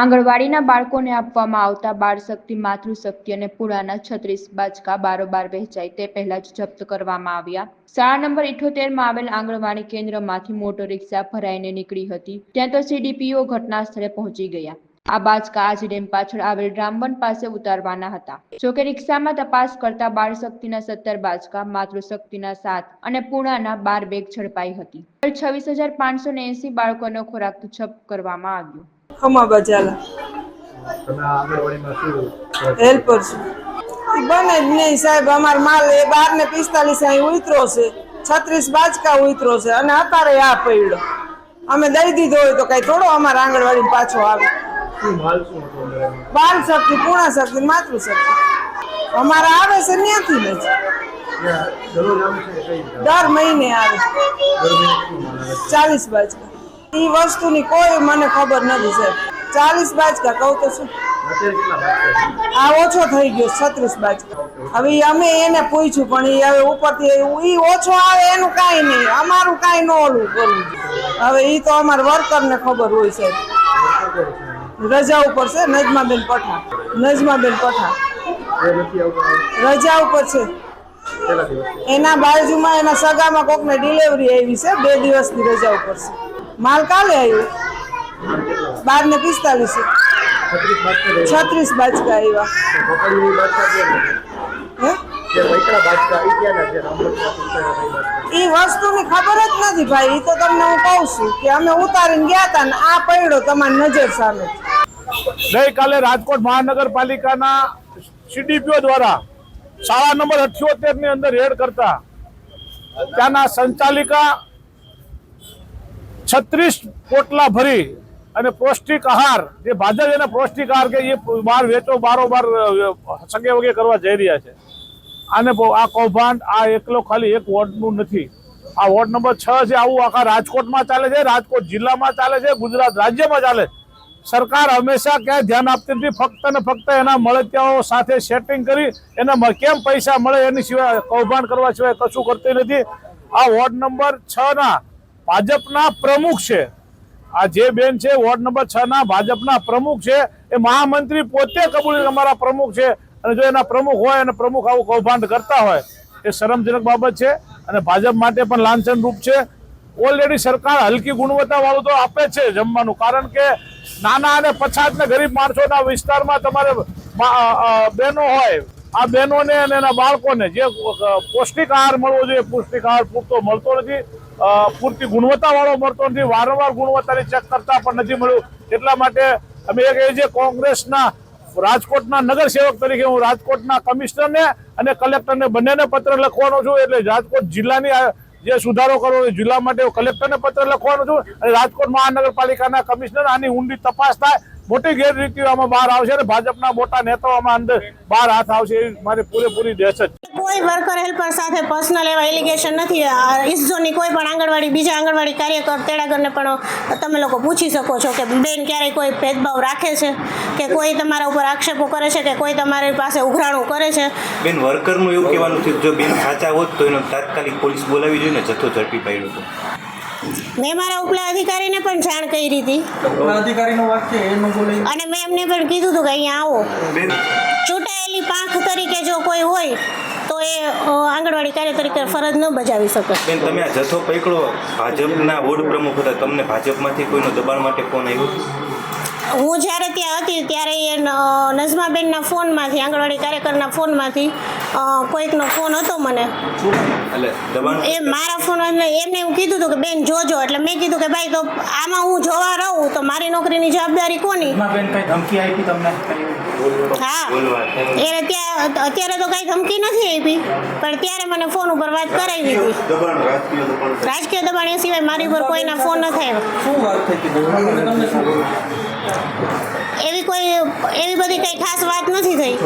આંગણવાડીના બાળકોને આપવામાં આવતા બાળ શક્તિ માતૃશક્તિ અને પુરાના છત્રીસ બાચકા બારોબાર વહેંચાય તે પહેલા જ જપ્ત કરવામાં આવ્યા. શાળા નંબર ઇઠોતેરમાં આવેલ આંગણવાડી કેન્દ્રમાંથી મોટો રિક્ષા ભરાઈને નીકળી હતી. ત્યાં તો સીડીપીઓ ઘટના સ્થળે પહોંચી ગયા. આ બાચકા આજ ડેમ પાછળ આવેલ રામબન પાસે ઉતારવાના હતા. જોકે રિક્ષામાં તપાસ કરતા બાળ શક્તિના સત્તર બાચકા માતૃશક્તિના સાત અને પૂર્ણાના બાર બેગ ઝડપાઈ હતી. છવ્વીસ હજાર પાંચસો ને એસી બાળકોનો ખોરાક જપ્ત કરવામાં આવ્યો. ખમા બજાલા? હેલ્પર છું? બને જ નહીં સાહેબ અમાર માલ એ બાર ને પિસ્તાલીસ અહીં ઉતરો છે. છત્રીસ બાચકા ઉતરો છે અને અત્યારે આ પડ્યો અમે દઈ દીધો હોય તો કઈ થોડો અમારા આંગણવાડી પાછો આવે? બાલ શક્તિ પૂર્ણ શક્તિ માતૃશક્તિ. અમારા આવે છે ત્યાંથી જ? દર મહિને આવે? ચાલીસ બાચકા ઈ વસ્તુની કોઈ મને ખબર નથી, સાહેબ. ચાલીસ બાજકા કહું તો શું? આ ઓછો થઈ ગયો, છત્રીસ બાજકા. હવે અમે એને પૂછ્યું, પણ એ હવે ઉપરથી એ ઓછો આવે, એનું કાંઈ નહીં, અમારું કાંઈ ન ઓલું કરવું હવે એ તો અમારા વર્કરને ખબર હોય છે? રજા ઉપર છે, નજમાબેન પઠા નજમાબેન પઠા એ રજા ઉપર છે. એના બાજુમાં એના સગામાં કોકને ડિલિવરી આવી છે, બે દિવસની રજા ઉપર છે. માલ કાલે આવ્યો બાર ને પિસ્તાલીસ. છત્રીસ બાચકા આવ્યા એ વસ્તુની ખબર જ નથી ભાઈ એ તો તમને હું કહું છું કે અમે ઉતારીને ગયા હતા ને આ પડ્યો તમારી નજર સામે ગઈકાલે રાજકોટ મહાનગરપાલિકાના સીડીપીઓ દ્વારા શાળા નંબર અઠ્યોતેરની અંદર રેડ કરતા ત્યાંના સંચાલિકા છત્રીસ પોટલા ભરી અને પૌષ્ટિક આહાર, જે ભાજપ એના પૌષ્ટિક આહાર કે એ બહાર વેચો, બારોબાર સગે વગે કરવા જઈ રહ્યા છે. આને આ કૌભાંડ, આ એકલો ખાલી એક વોર્ડનું નથી. આ વોર્ડ નંબર છ છે, આવું આખા રાજકોટમાં ચાલે છે, રાજકોટ જિલ્લામાં ચાલે છે, ગુજરાત રાજ્યમાં ચાલે સરકાર હંમેશા ક્યાંય ધ્યાન આપતી નથી, ફક્ત ને ફક્ત એના મળતિયાઓ સાથે સેટિંગ કરી, એને કેમ પૈસા મળે એની સિવાય કૌભાંડ કરવા સિવાય કશું કરતી નથી. આ વોર્ડ નંબર છ ના ભાજપના પ્રમુખ છે. આ જે બેન છે, વોર્ડ નંબર છ ના ભાજપના પ્રમુખ છે, એ મહામંત્રી પોતે કબૂલ અમારા પ્રમુખ છે. અને જો એના પ્રમુખ હોય, અને પ્રમુખ આવું કૌભાંડ કરતા હોય, એ શરમજનક બાબત છે. અને ભાજપ માટે પણ લાંછન રૂપ છે. ઓલરેડી સરકાર હલકી ગુણવત્તા વાળું તો આપે છે જમવાનું. કારણ કે નાના અને પછાત ને ગરીબ માણસોના વિસ્તારમાં તમારે બહેનો હોય આ બહેનોને અને એના બાળકોને જે પૌષ્ટિક આહાર મળવો જોઈએ, પૌષ્ટિક આહાર પૂરતો મળતો નથી પૂરતી ગુણવત્તાવાળો મળતો નથી, વારંવાર ગુણવત્તાની ચેક કરતા પણ નથી મળ્યું. એટલા માટે અમે એ છીએ, કોંગ્રેસના રાજકોટના નગર સેવક તરીકે હું રાજકોટના કમિશનરને અને કલેક્ટરને બંનેને પત્ર લખવાનો છું. એટલે રાજકોટ જિલ્લાની જે સુધારો કરવો જિલ્લા માટે કલેક્ટરને પત્ર લખવાનો છું. અને રાજકોટ મહાનગરપાલિકાના કમિશનર, આની ઊંડી તપાસ થાય. મોટી ગેરરીતિઓ આમાં બહાર આવશે અને ભાજપના મોટા નેતાઓ આમાં અંદર બહાર હાથ આવશે એ મારી પૂરેપૂરી દહેશત છે કોઈ વર્કર હેલ્પર સાથે પર્સનલ એવા એલિગેશન નથી. આ ઇસઝોનની કોઈ પણ આંગણવાડી બીજા આંગણવાડી કાર્યકર તેડાગરને પણ તમે લોકો પૂછી શકો છો કે બેન ક્યારેય કોઈ ભેદભાવ રાખે છે? કે કોઈ તમારા ઉપર આક્ષેપો કરે છે કે કોઈ તમારી પાસે ઉઘરાણું કરે છે? બેન વર્કરનું એવું કહેવાનું છે જો બેન સાચા હોત તો એનો તાત્કાલિક પોલીસ બોલાવી જોઈએ ને જથ્થો ઝડપી પાડ્યો હતો મેં મારા ઉપલા અધિકારીને પણ જાણ કરી હતી અધિકારીનું વાક્ય એનું બોલે. અને મેં એમને પણ કીધું હતું કે અહીંયા આવો. ચૂંટાયેલી પાંખ તરીકે જો કોઈ હોય તો એ આંગણવાડી કાર્ય તરીકે ફરજ ન બજાવી શકે. બેન તમે આ જથ્થો પકડો. ભાજપના વોર્ડ પ્રમુખ હતા. તમને ભાજપમાંથી કોઈનો દબાણ માટે ફોન આવ્યો? હું જ્યારે ત્યાં હતી ત્યારે એ નઝમાબેનના ફોનમાંથી આંગણવાડી કાર્યકરના ફોનમાંથી કોઈકનો ફોન હતો મને. એ મારા ફોન એમને એવું કીધું હતું કે બેન જોજો. એટલે મેં કીધું કે ભાઈ તો આમાં હું જોવા રહું તો મારી નોકરીની જવાબદારી કોની? એમાં બેન કઈ ધમકી આપી તમને? હા. એટલે એ ત્યાં અત્યારે તો કાંઈ ધમકી નથી આપી પણ ત્યારે મને ફોન ઉપર વાત કરાવી હતી રાજકીય દબાણ. એ સિવાય મારી ઉપર કોઈના ફોન ન થાય. એવી કોઈ એવી બધી કંઈ ખાસ વાત નથી થઈ.